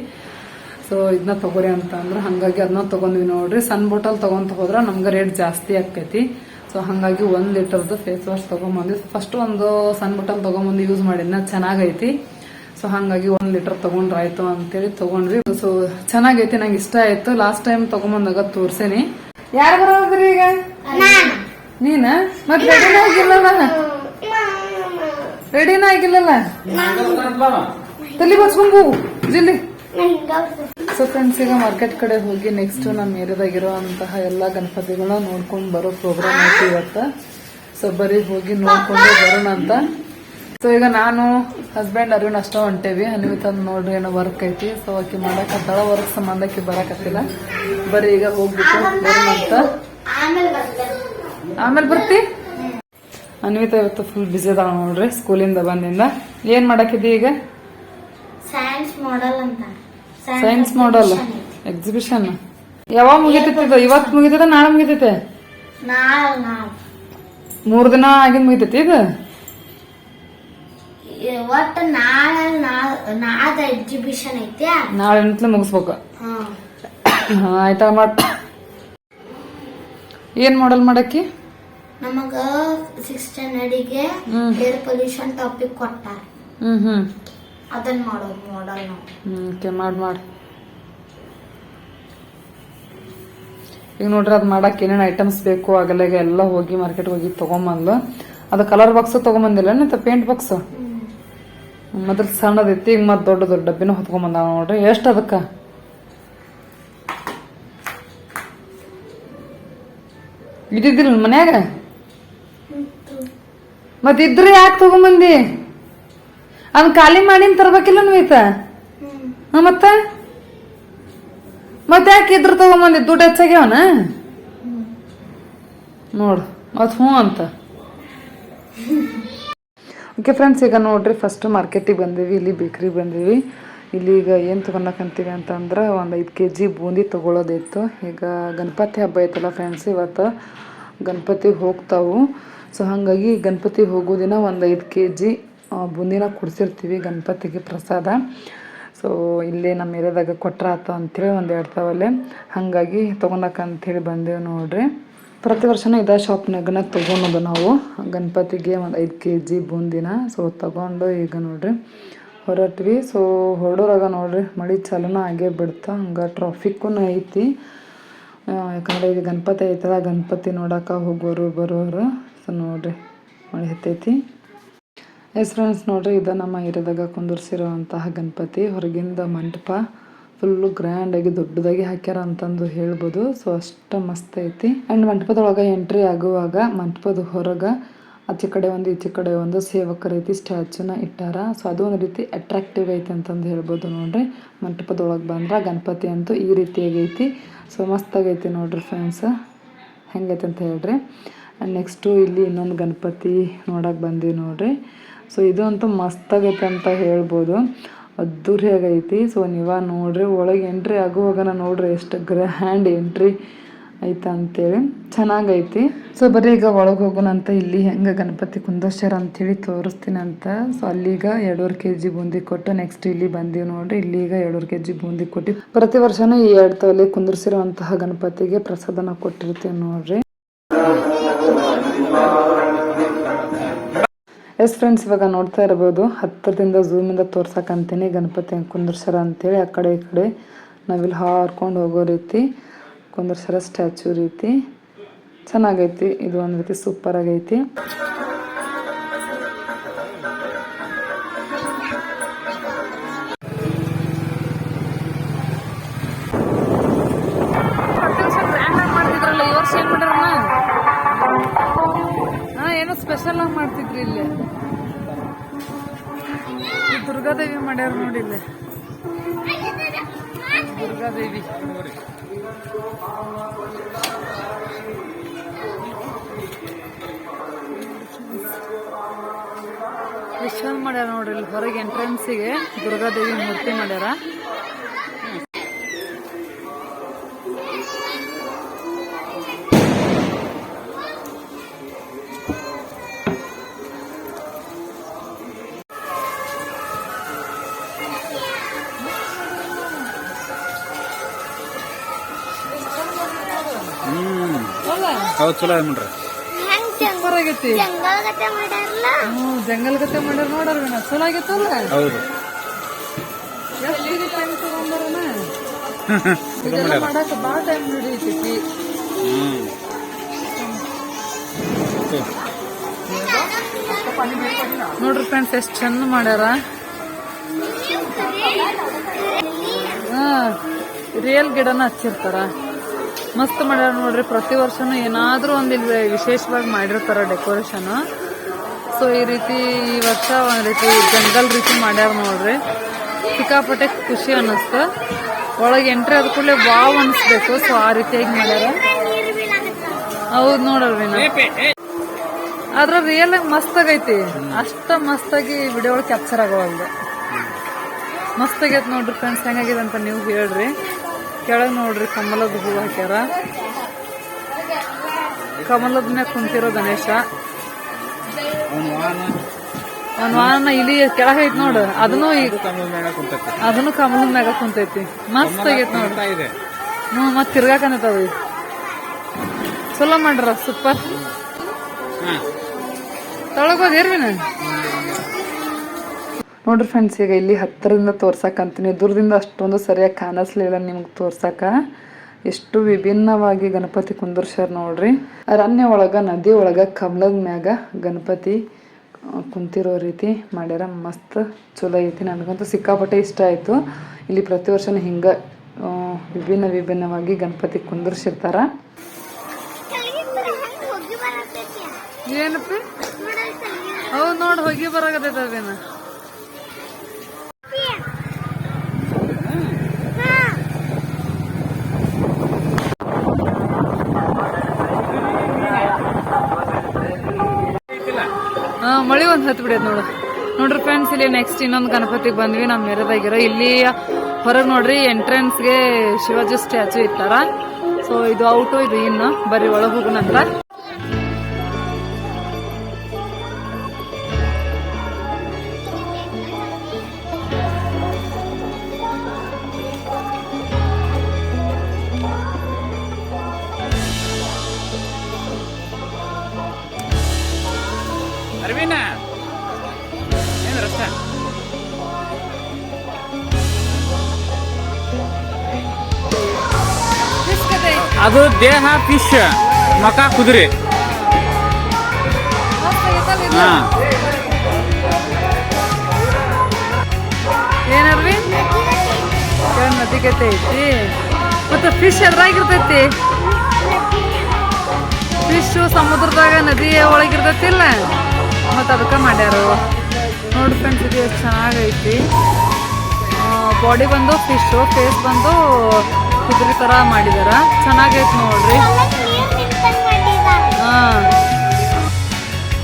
ಸೊ ಇದನ್ನ ತಗೋರಿ ಅಂತ ಅಂದ್ರೆ. ಹಂಗಾಗಿ ಅದನ್ನ ತಗೊಂಡ್ವಿ ನೋಡ್ರಿ ಸಣ್ಣ ಬಾಟಲ್ ತಗೊಂತ ಹೋದ್ರ ನಮ್ಗೆ ರೇಟ್ ಜಾಸ್ತಿ ಆಕೈತಿ ಸೊ ಹಂಗಾಗಿ ಒಂದ್ ಲೀಟರ್ದು ಫೇಸ್ ವಾಶ್ ತಗೊಂಬಂದ್ವಿ ಫಸ್ಟ್ ಒಂದು ಸಣ್ಣ ಬಾಟಲ್ ತಗೊಂಬಂದು ಯೂಸ್ ಮಾಡಿದ್ನ ಚೆನ್ನಾಗೈತಿ. ಸೊ ಹಂಗಾಗಿ ಒಂದ್ ಲೀಟರ್ ತಗೊಂಡ್ರಾಯ್ತು ಅಂತೇಳಿ ತಗೊಂಡ್ವಿ. ಸೊ ಚೆನ್ನಾಗೈತಿ ನಂಗೆ ಇಷ್ಟ ಆಯ್ತು. ಲಾಸ್ಟ್ ಟೈಮ್ ತಗೊಂಬಂದಾಗ ತೋರ್ಸೇನಿ. ಯಾರು ಬರೋದ್ರಿ ಈಗ? ನಾನು. ಮತ್ ರೆಡಿನ ಆಗಿಲ್ಲಲ್ಲ? ರೆಡಿನ ಆಗಿಲ್ಲಲ್ಲ? ತಲೆ ಬಚ್ಕೊಂಡ್ ಜಿಲ್ಲಿ. ಸೊ ಫ್ರೆಂಡ್ಸ್ ಈಗ ಮಾರ್ಕೆಟ್ ಕಡೆ ಹೋಗಿ ನೆಕ್ಸ್ಟ್ ನಮ್ಮ ಏರಿಯಾದಾಗಿರುವಂತಹ ಎಲ್ಲಾ ಗಣಪತಿಗಳನ್ನ ನೋಡ್ಕೊಂಡು ಬರೋ ಪ್ರೋಗ್ರಾಮ್ ಐತಿ ಇವತ್ತ. ಸೊ ಬರೀ ಹೋಗಿ ನೋಡ್ಕೊಂಡು ಬರೋಣ ಅಂತ ಸೊ ಈಗ ನಾನು ಹಸ್ಬೆಂಡ್ ಅರುಣ್ ಅಷ್ಟ ಹೊಂಟೇವಿ. ಅನ್ವಿತ ನೋಡ್ರಿ ಏನೋ ವರ್ಕ್ ಐತಿ. ಸೊ ಆಕಿ ಮಾಡಕತ್ತಾಳ ವರ್ಕ್ ಸಂಬಂಧಕ್ಕೆ ಬರಕತ್ತಿಲ್ಲ ಬರೀ ಈಗ ಹೋಗ್ಬಿಟ್ಟು ಅಂತ ಆಮೇಲೆ ಬರ್ತಿ? ಅನ್ವಿತ ಇವತ್ತು ಫುಲ್ ಬಿಸಿ ಅದಾಳ ನೋಡ್ರಿ ಸ್ಕೂಲಿಂದ ಬಂದಿಂದ. ಏನ್ ಮಾಡಾಕಿದ್ದಿ ಈಗ? ಸೈನ್ಸ್ ಮಾಡಲ್ ಅಂತ. ಸೈನ್ಸ್ ಮಾಡಲ್ ಎಕ್ಸಿಬಿಷನ್ ಯಾವಾಗ ಮುಗಿತೈತಿ ಇವತ್ತು ಮುಗಿತೈತೆ ನಾಳೆ ಮುಗಿತೈತೆ? ಮೂರ್ ದಿನ ಆಗಿಂದ ಮುಗಿತೈತಿ ಇದು? ಒಟ್ಟು ನಾಳೆ ನಾಳೆ ಎಕ್ಸಿಬಿಷನ್ ಐತಿ. ನಾಳೆ ನಿಂತಲೇ ಮುಗಿಸ್ಬೇಕು. ಆಯ್ತಾ ಮಾಡ್ ಏನ್ ಮಾಡಲ್ ಮಾಡಕ್ಕಿ? ನಮಗ ಸಿಕ್ಸ್ ಸ್ಟ್ಯಾಂಡರ್ಡಿಗೆ. ಏರ್ ಪೊಲ್ಯೂಷನ್ ಟಾಪಿಕ್ ಕೊಟ್ಟಾರ. ಹ್ಮ್ ಹ್ಮ್. ಅದನ್ನ ಮಾಡೋದು ಮಾಡಲ್ ನಾವು. ಓಕೆ ಮಾಡ್ ಮಾಡ್. ಈಗ ನೋಡ್ರಿ ಅದು ಮಾಡಕ್ ಏನೇನು ಐಟಮ್ಸ್ ಬೇಕು ಆಗಲೆಗ ಎಲ್ಲ ಹೋಗಿ ಮಾರ್ಕೆಟ್ ಹೋಗಿ ತಗೊಂಬಂದ್ಲು ಅದು ಕಲರ್ ಬಾಕ್ಸ್ ತಗೊಂಬಂದಿಲ್ಲ ಪೇಂಟ್ ಬಾಕ್ಸ್ ಮೊದಲು ಸಣ್ಣದೈತಿ ಈಗ ಮತ್ ದೊಡ್ಡ ದೊಡ್ಡ ಡಬ್ಬಿನ ಹೊತ್ಕೊಂಬಂದ ನೋಡ್ರಿ. ಎಷ್ಟು ಅದಕ್ಕೆ? ಇದ್ದಿದ್ದಿಲ್ಲ ಮನ್ಯಾಗ? ಮತ್ತೆ ಇದ್ರೆ ಯಾಕೆ ತಗೊಂಬಂದಿ? ಅವ್ನು ಖಾಲಿ ಮಾಡಿನ ತರ್ಬೇಕಿಲ್ಲ ನೀತ ಹಾ ಮತ್ತ? ಮತ್ತೆ ಯಾಕೆ ಇದ್ರ ತಗೊಂಬಂದಿ? ದುಡ್ಡು ಹೆಚ್ಚಾಗ್ಯಾವನ ನೋಡು ಮತ್ ಹ್ಞೂ ಅಂತ. ಓಕೆ ಫ್ರೆಂಡ್ಸ್ ಈಗ ನೋಡ್ರಿ ಫಸ್ಟ್ ಮಾರ್ಕೆಟಿಗೆ ಬಂದೀವಿ, ಇಲ್ಲಿ ಬೇಕ್ರಿಗೆ ಬಂದೀವಿ. ಇಲ್ಲಿ ಈಗ ಏನು ತೊಗೊಳಕಂತೀವಿ ಅಂತಂದ್ರೆ ಒಂದು ಐದು ಕೆ ಜಿ ಬೂಂದಿ ತೊಗೊಳೋದಿತ್ತು. ಈಗ ಗಣಪತಿ ಹಬ್ಬ ಐತಲ್ಲ ಫ್ರೆಂಡ್ಸ್ ಇವತ್ತು ಗಣಪತಿ ಹೋಗ್ತಾವು. ಸೊ ಹಾಗಾಗಿ ಗಣಪತಿ ಹೋಗೋ ದಿನ ಒಂದು ಐದು ಕೆ ಜಿ ಬೂಂದಿನ ಕುಡಿಸಿರ್ತೀವಿ ಗಣಪತಿಗೆ ಪ್ರಸಾದ. ಸೊ ಇಲ್ಲೇ ನಮ್ಮ ಏರಿಯಾದಾಗ ಕೊಟ್ರ ಆತ ಅಂಥೇಳಿ ಒಂದು ಎರಡು ತಾವಲ್ಲೇ ಹಾಗಾಗಿ ತೊಗೊಳಕಂಥೇಳಿ ಬಂದೇವು ನೋಡ್ರಿ. ಪ್ರತಿ ವರ್ಷನೂ ಇದೇ ಶಾಪ್ನಾಗನ ತೊಗೊಳೋದು ನಾವು. ಗಣಪತಿಗೆ ಒಂದು ಐದು ಕೆ ಜಿ ಬೂಂದಿನ. ಸೊ ತೊಗೊಂಡು ಈಗ ನೋಡ್ರಿ, ಹೊರಟ್ವಿ. ಸೊ ಹೊರಡೋರಾಗ ನೋಡ್ರಿ, ಮಳೆ ಚಾಲನ ಆಗೇ ಬಿಡ್ತಾ, ಹಂಗೆ ಟ್ರಾಫಿಕ್ಕೂ ಐತಿ. ಯಾಕಂದರೆ ಈಗ ಗಣಪತಿ ಐತಲ್ಲ, ಗಣಪತಿ ನೋಡೋಕೆ ಹೋಗೋರು ಬರೋರು. ಸೊ ನೋಡ್ರಿ, ಮಳೆ ಹತ್ತೈತಿ. ಎಸ್ ಫ್ರೆಂಡ್ಸ್ ನೋಡ್ರಿ, ಇದು ನಮ್ಮ ಏರಿಯಾದಾಗ ಕುಂದರ್ಸಿರುವಂತಹ ಗಣಪತಿ, ಹೊರಗಿಂದ ಮಂಟಪ. ಫುಲ್ಲು ಗ್ರ್ಯಾಂಡಾಗಿ ದೊಡ್ಡದಾಗಿ ಹಾಕ್ಯಾರ ಅಂತಂದು ಹೇಳ್ಬೋದು. ಸೊ ಅಷ್ಟು ಮಸ್ತ್ ಐತಿ. ಆ್ಯಂಡ್ ಮಂಟಪದೊಳಗೆ ಎಂಟ್ರಿ ಆಗುವಾಗ, ಮಂಟಪದ ಹೊರಗೆ ಆಚೆ ಕಡೆ ಒಂದು, ಈಚೆ ಕಡೆ ಒಂದು ಸೇವಕ ರೀತಿ ಸ್ಟ್ಯಾಚುನ ಇಟ್ಟಾರ. ಸೊ ಅದು ಒಂದು ರೀತಿ ಅಟ್ರಾಕ್ಟಿವ್ ಐತಿ ಅಂತಂದು ಹೇಳ್ಬೋದು ನೋಡ್ರಿ. ಮಂಟಪದೊಳಗೆ ಬಂದ್ರೆ ಗಣಪತಿ ಅಂತೂ ಈ ರೀತಿಯಾಗೈತಿ ಸೊ ಮಸ್ತಾಗೈತಿ ನೋಡ್ರಿ ಫ್ರೆಂಡ್ಸ್ ಹೆಂಗೈತೆ ಅಂತ ಹೇಳ್ರಿ. ಆ್ಯಂಡ್ ನೆಕ್ಸ್ಟು ಇಲ್ಲಿ ಇನ್ನೊಂದು ಗಣಪತಿ ನೋಡಕ್ಕೆ ಬಂದೀವಿ ನೋಡ್ರಿ. ಸೊ ಇದು ಅಂತೂ ಮಸ್ತಾಗೈತೆ ಅಂತ ಹೇಳ್ಬೋದು. ಅದ್ದೂರಿಯಾಗೈತಿ ಸೊ ನೀವ ನೋಡ್ರಿ, ಒಳಗೆ ಎಂಟ್ರಿ ಆಗುವಾಗ ನೋಡ್ರಿ ಎಷ್ಟು ಗ್ರ್ಯಾಂಡ್ ಎಂಟ್ರಿ ಐತೆ ಅಂತೇಳಿ ಚೆನ್ನಾಗೈತಿ. ಸೊ ಬರೀ ಈಗ ಒಳಗೆ ಹೋಗೋಣ ಅಂತ ಇಲ್ಲಿ ಹೆಂಗೆ ಗಣಪತಿ ಅಂತೇಳಿ ತೋರಿಸ್ತೀನಿ ಅಂತ ಸೊ ಅಲ್ಲಿಗ ಎರಡೂವರೆ ಕೆ ಜಿ ಬೂಂದಿ ಕೊಟ್ಟು ನೆಕ್ಸ್ಟ್ ಇಲ್ಲಿ ಬಂದೀವಿ ನೋಡ್ರಿ. ಇಲ್ಲೀಗ ಎರಡೂವರೆ ಕೆ ಜಿ ಬೂಂದಿ ಕೊಟ್ಟು ಪ್ರತಿ ವರ್ಷನೂ ಈ ಎರಡು ತೊಲೆ ಕುಂದರ್ಸಿರುವಂತಹ ಗಣಪತಿಗೆ ಪ್ರಸಾದನ ಕೊಟ್ಟಿರ್ತೀವಿ ನೋಡ್ರಿ. ಎಸ್ ಫ್ರೆಂಡ್ಸ್, ಇವಾಗ ನೋಡ್ತಾ ಇರ್ಬೋದು ಹತ್ತಿರದಿಂದ ಝೂಮಿಂದ ತೋರ್ಸಕ್ಕಂತೀನಿ ಗಣಪತಿ ಕುಂದರ್ಸರ ಅಂತೇಳಿ ಆ ಕಡೆ ಈ ಕಡೆ ನಾವಿಲ್ಲಿ ಹಾರ್ಕೊಂಡು ಹೋಗೋ ರೀತಿ ಕುಂದರ್ಸರ ಸ್ಟ್ಯಾಚು ರೀತಿ. ಚೆನ್ನಾಗೈತಿ, ಇದು ಒಂದು ರೀತಿ ಸೂಪರ್ ಆಗೈತಿ. ಏನ್ ಸ್ಪೆಷಲ್ ಆಗಿ ಮಾಡ್ತಿದ್ರಿ ಇಲ್ಲಿ. ದುರ್ಗಾದೇವಿ ಮಾಡ್ಯಾರ ನೋಡಿ ಇಲ್ಲಿ. ದುರ್ಗಾದೇವಿ. ಎಷ್ಟು ಚಂದ ಮಾಡ್ಯಾರ ನೋಡ್ರಿ ಇಲ್ಲಿ ಹೊರಗೆ ಎಂಟ್ರೆನ್ಸಿಗೆ ದುರ್ಗಾದೇವಿ ಮೂರ್ತಿ ಮಾಡ್ಯಾರ. ಹೌದಾ? ಹೌದು ಚಲೋ ಅದ ನೋಡ್ರಿ ಸೂಪರ್ ಆಗೈತಿ. ಹ್ಞೂ ಜಂಗಲ್ ಗತೆ ಮಾಡ್ಯಾರ ನೋಡ್ರಿ ಚಲೋ ಆಗೈತಲ್ಲ ಹೌದು. ಎಷ್ಟು ಇದು ಟೈಮ್ ತಗೊಂಬರನ ಇದೆಲ್ಲ ಮಾಡಕ್ ಭಾಳ ಟೈಮ್ ಹಿಡಿತೈತಿ. ನೋಡ್ರಿ ಫ್ರೆಂಡ್ಸ್ ಎಷ್ಟು ಚಂದ ಮಾಡ್ಯಾರ. ಹಾ ರಿಯಲ್ ಗಿಡನ ಹಚ್ಚಿರ್ತಾರ. ಮಸ್ತ್ ಮಾಡ್ಯಾರ ನೋಡ್ರಿ. ಪ್ರತಿ ವರ್ಷನೂ ಏನಾದ್ರೂ ಒಂದ್ ಇಲ್ಲಿ ವಿಶೇಷವಾಗಿ ಮಾಡಿರ್ತಾರ ಡೆಕೋರೇಷನ್ ಸೊ ಈ ರೀತಿ ಈ ವರ್ಷ ಒಂದ್ ರೀತಿ ಜಂಗಲ್ ರೀತಿ ಮಾಡ್ಯಾರ ನೋಡ್ರಿ. ಸಿಕ್ಕಾಪಟ್ಟೆ ಖುಷಿ ಅನ್ನಿಸ್ತು. ಒಳಗೆ ಎಂಟ್ರಿ ಆದ ಕೂಡಲೇ ವಾವ್ ಅನಿಸ್ಬೇಕು ಸೊ ಆ ರೀತಿಯಾಗಿ ಮಾಡ್ಯಾರ. ಹೌದ್ ನೋಡಲ್ರಿ ಅದ್ರ ಆದ್ರ ರಿಯಲ್ ಆಗಿ ಮಸ್ತ್ ಆಗೈತಿ. ಅಷ್ಟ ಮಸ್ತಾಗಿ ವಿಡಿಯೋ ಒಳಗೆ ಕ್ಯಾಪ್ಚರ್ ಆಗೋವಲ್ದು. ಮಸ್ತ್ ಆಗೈತೆ ನೋಡ್ರಿ ಫ್ರೆಂಡ್ಸ್ ಹೆಂಗಾಗಿದೆ ಅಂತ ನೀವು ಹೇಳ್ರಿ. ಕೆಳಗ್ ನೋಡ್ರಿ ಕಮಲದ ಹೂ ಹಾಕ್ಯಾರ. ಕಮಲದ ಮ್ಯಾಗ ಕುಂತಿರೋ ಗಣೇಶ. ಅವ್ನು ವಾಹನ ಇಲ್ಲಿ ಕೆಳಗೆ ಐತ್ ನೋಡು ಅದನ್ನು ಅದನ್ನು ಕಮಲದ ಮ್ಯಾಗ ಕುಂತೈತಿ. ಮಸ್ತ್ ಆಗೈತ್ ನೋಡ್ರಿ ಹ್ಞೂ ಮತ್ ತಿರ್ಗಾಕನತ್ತದ ಚಲೋ ಮಾಡ್ರ ಸೂಪರ್. ಹಾ. ತೊಳಗೋದ್ ಏರ್ವಿನ? ನೋಡ್ರಿ ಫ್ರೆಂಡ್ಸ್ ಈಗ ಇಲ್ಲಿ ಹತ್ತಿರದಿಂದ ತೋರ್ಸಕ್ಕಂತೀನಿ ದೂರದಿಂದ ಅಷ್ಟೊಂದು ಸರಿಯಾಗಿ ಕಾಣಿಸ್ಲಿಲ್ಲ ನಿಮ್ಗೆ ತೋರ್ಸಕ್ಕ ಎಷ್ಟು ವಿಭಿನ್ನವಾಗಿ ಗಣಪತಿ ಕುಂದರ್ಸ್ಯಾರ ನೋಡ್ರಿ. ಅರಣ್ಯ ಒಳಗ ನದಿ ಒಳಗ ಕಮಲದ ಮ್ಯಾಗ ಗಣಪತಿ ಕುಂತಿರೋ ರೀತಿ ಮಾಡ್ಯಾರ. ಮಸ್ತ್ ಚಲೋ ಐತಿ. ನನಗಂತೂ ಸಿಕ್ಕಾಪಟ್ಟೆ ಇಷ್ಟ ಆಯಿತು. ಇಲ್ಲಿ ಪ್ರತಿ ವರ್ಷನೂ ಹಿಂಗೆ ವಿಭಿನ್ನ ವಿಭಿನ್ನವಾಗಿ ಗಣಪತಿ ಕುಂದರ್ಸಿರ್ತಾರ. ಏನಪ್ಪ ಹೌದು ನೋಡಿ ಹೋಗಿ ಬರಾಗತೈತ ಹಾ ಒಂದು ಒಂದ್ ಹತ್ ಬಿಡೈತ್ ನೋಡು. ನೋಡ್ರಿ ಫ್ರೆಂಡ್ಸ್ ಇಲ್ಲಿ ನೆಕ್ಸ್ಟ್ ಇನ್ನೊಂದು ಗಣಪತಿಗೆ ಬಂದ್ವಿ ನಮ್ಮ ಮೇರದಾಗಿರ ಇಲ್ಲಿ ಹೊರಗೆ ನೋಡ್ರಿ ಎಂಟ್ರೆನ್ಸ್ಗೆ ಶಿವಾಜಿ ಸ್ಟ್ಯಾಚು ಇಟ್ಟಾರ. ಸೊ ಇದು ಔಟು ಇದು ಇನ್ನು, ಬರೀ ಒಳಗೆ ಹೋಗೋಣಂತ ಅದು ದೇಹ ಫಿಶ್ ಮಕ, ಕುದುರೆ. ಹಾಂ. ಏನಲ್ರಿ ನದಿಗತೆ ಐತಿ? ಮತ್ತು ಫಿಶ್ ಎದ್ರಾಗಿರ್ತೈತಿ? ಫಿಶು ಸಮುದ್ರದಾಗ ನದಿಯ ಒಳಗಿರ್ತೈತಿಲ್ಲ? ಮತ್ತು ಅದಕ್ಕೆ ಮಾಡ್ಯಾರು. ನೋಡಿ ಫ್ರೆಂಡ್ಸ್ ಇದು ಎಷ್ಟು ಚೆನ್ನಾಗೈತಿ. ಬಾಡಿ ಬಂದು ಫಿಶ್ಶು ಫೇಸ್ ಬಂದು ಕುದುರೆ ಥರ ಮಾಡಿದಾರ. ಚೆನ್ನಾಗೈತ್ ನೋಡ್ರಿ. ಹಾಂ.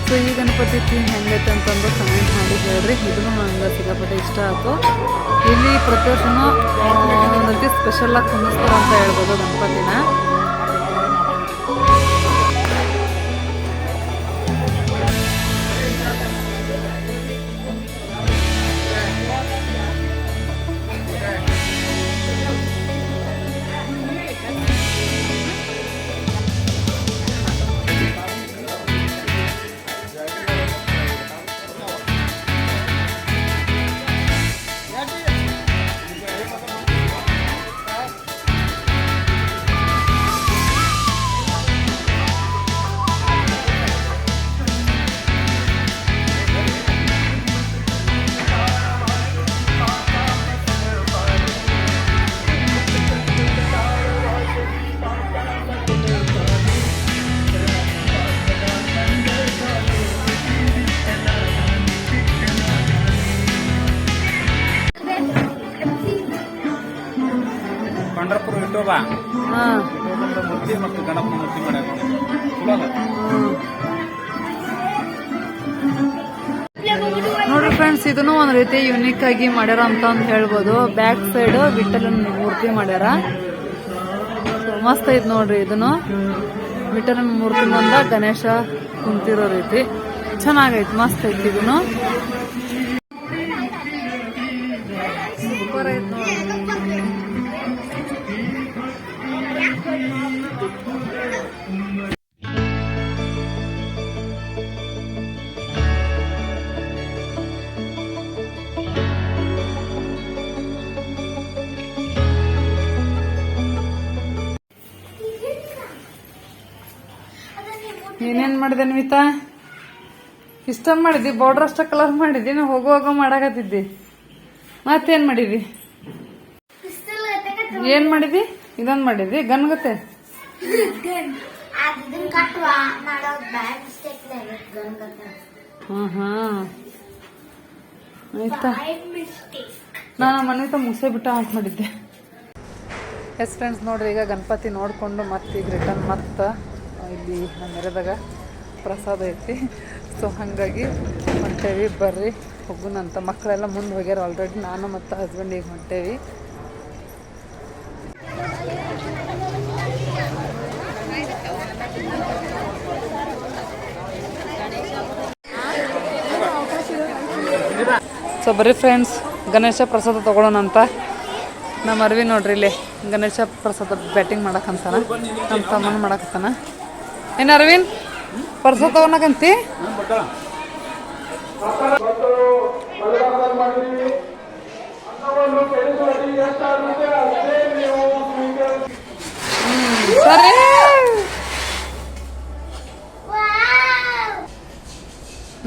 ಸೊ ಈ ಗಣಪತಿ ಥೀಮ್ ಹೆಂಗೈತೆ ಅಂತಂದು ಕಮೆಂಟ್ ಮಾಡಿ ಹೇಳ್ರಿ. ಇದನ್ನು ನಂಗೆ ಸಿಕ್ಕಾಪಟ್ಟೆ ಇಷ್ಟ ಆಯ್ತು. ಇಲ್ಲಿ ಪ್ರತಿ ಸ್ಪೆಷಲ್ ಸ್ಪೆಷಲಾಗಿ ಕುಂದಿಸ್ತಾರೆ ಅಂತ ಹೇಳ್ಬೋದು ಗಣಪತಿನ. ಯುನಿಕ್ ಆಗಿ ಮಾಡ್ಯಾರ ಅಂತ ಅಂತ ಹೇಳ್ಬೋದು. ಬ್ಯಾಕ್ ಸೈಡ್ ವಿಠಲನ್ ಮೂರ್ತಿ ಮಾಡ್ಯಾರ. ಮಸ್ತ್ ಐತ್ ನೋಡ್ರಿ ಇದನ್ನು. ವಿಠಲನ್ ಮೂರ್ತಿ ಮುಂದ ಗಣೇಶ ಕುಂತಿರೋ ರೀತಿ. ಚೆನ್ನಾಗೈತ್, ಮಸ್ತ್ ಐತಿ ಇದನ್ನು. ಮಾಡಿದೆ ಅನ್ವಿತಾ ಇಷ್ಟೊಂದು ಮಾಡಿದ್ದಿ? ಬಾರ್ಡರ್ ಅಷ್ಟ ಕಲರ್ ಮಾಡಿದ್ದಿ? ನಾ ಹೋಗುವಾಗ ಮಾಡಾಕತ್ತಿದ್ದಿ. ಮತ್ತೇನು ಮಾಡಿದಿ ಏನು ಮಾಡಿದಿ ಇದೊಂದ್ ಮಾಡಿದಿ ಗನ್ಗತೆ ಅದ್ ಇದನ್ ಕಟ್ಟುವ ಮಾಡೋದ್ ಬ್ಯಾಡ್ ಮಿಸ್ಟೇಕ್ ಗನ್ಗತ ಹಾ ಹಾ ನಾನು ಮನೆ ಮುಗಿಸೇ ಬಿಟ್ಟು ಆಫ್ ಮಾಡಿದ್ದೆ. ಎಸ್ ಫ್ರೆಂಡ್ಸ್ ನೋಡ್ರಿ, ಈಗ ಗಣಪತಿ ನೋಡಿಕೊಂಡು ಮತ್ತೆ ಈಗ ರಿಟರ್ನ್ ಮತ್ತೆ ಇಲ್ಲಿ ನೆರೆದಾಗ ಪ್ರಸಾದ ಐತಿ. ಸೊ ಹಾಗಾಗಿ ಹೊಂಟೇವಿ. ಬರ್ರಿ, ಹೋಗುನಂತ. ಮಕ್ಕಳೆಲ್ಲ ಮುಂದೆ ಹೋಗ್ಯಾರ ಆಲ್ರೆಡಿ ನಾನು ಮತ್ತು ಹಸ್ಬೆಂಡ್ ಈಗ ಹೊಂಟೇವಿ. ಸೊ ಬರ್ರಿ ಫ್ರೆಂಡ್ಸ್ ಗಣೇಶ ಪ್ರಸಾದ ತಗೊಳ್ಳೋಣಂತ ನಮ್ಮ ಅರ್ವಿ ನೋಡ್ರಿ ಇಲ್ಲಿ. ಗಣೇಶ ಪ್ರಸಾದ ಬ್ಯಾಟಿಂಗ್ ಮಾಡಕ್ಕಂತಾನ ನಮ್ಮ ತಮ್ಮನ ಮಾಡಕತ್ತಾನ. ಏನು ಅರವಿಂದ್? ಪ್ರಸಾದ ತಗೊಳಕಂತಿ ಸರಿ.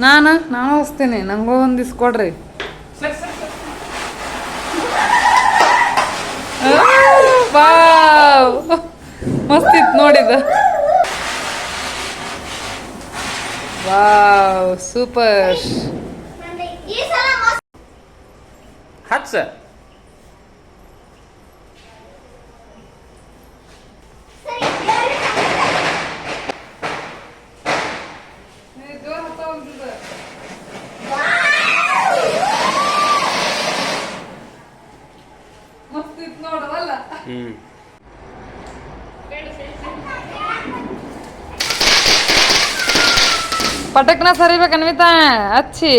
ನಾನು ನಾನು ಹೊಸ್ತೀನಿ ನಂಗೂ ಒಂದು ಇಸ್ಕೊಡ್ರಿ ಮಸ್ತ್ ಇತ್ತು ನೋಡಿದ. ವಾವ್ ಸೂಪರ್ ಈ ಪಟಕ್ನ ಸರಿಬೇಕು ಅನ್ವಿತಾ ಹಚ್ಚಿ